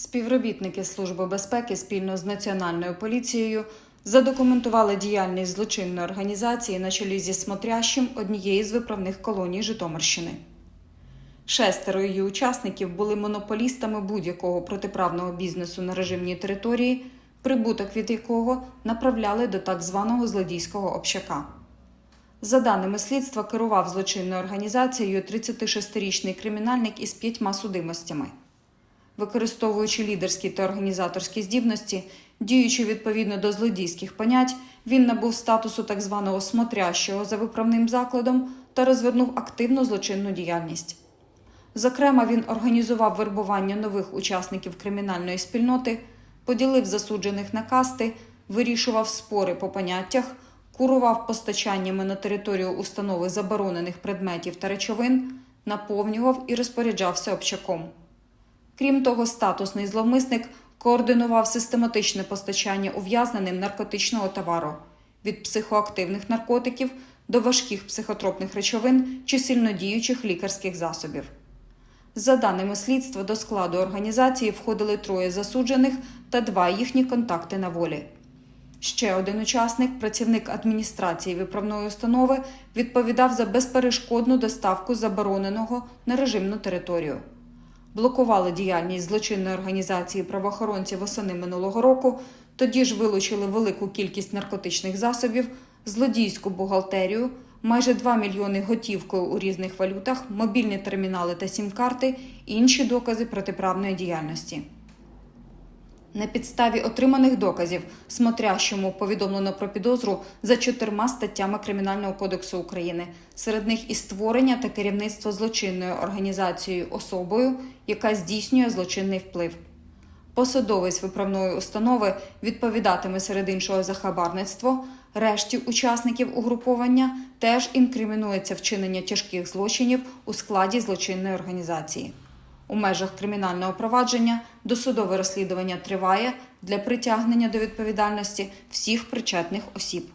Співробітники Служби безпеки спільно з Національною поліцією задокументували діяльність злочинної організації на чолі зі смотрящим однієї з виправних колоній Житомирщини. Шестеро її учасників були монополістами будь-якого протиправного бізнесу на режимній території, прибуток від якого направляли до так званого злодійського общака. За даними слідства, керував злочинною організацією 36-річний кримінальник із п'ятьма судимостями. Використовуючи лідерські та організаторські здібності, діючи відповідно до злодійських понять, він набув статусу так званого смотрящого за виправним закладом та розвернув активну злочинну діяльність. Зокрема, він організував вербування нових учасників кримінальної спільноти, поділив засуджених на касти, вирішував спори по поняттях, курував постачаннями на територію установи заборонених предметів та речовин, наповнював і розпоряджався общаком. Крім того, статусний зловмисник координував систематичне постачання ув'язненим наркотичного товару від психоактивних наркотиків до важких психотропних речовин чи сильнодіючих лікарських засобів. За даними слідства, до складу організації входили троє засуджених та два їхні контакти на волі. Ще один учасник, працівник адміністрації виправної установи, відповідав за безперешкодну доставку забороненого на режимну територію. Блокували діяльність злочинної організації правоохоронці восени минулого року, тоді ж вилучили велику кількість наркотичних засобів, злодійську бухгалтерію, майже 2 мільйони готівкою у різних валютах, мобільні термінали та сім-карти інші докази протиправної діяльності. На підставі отриманих доказів смотрящому повідомлено про підозру за чотирма статтями Кримінального кодексу України, серед них і створення та керівництво злочинною організацією особою, яка здійснює злочинний вплив. Посадовець виправної установи відповідатиме серед іншого за хабарництво. Решті учасників угруповання теж інкримінується вчинення тяжких злочинів у складі злочинної організації. У межах кримінального провадження досудове розслідування триває для притягнення до відповідальності всіх причетних осіб.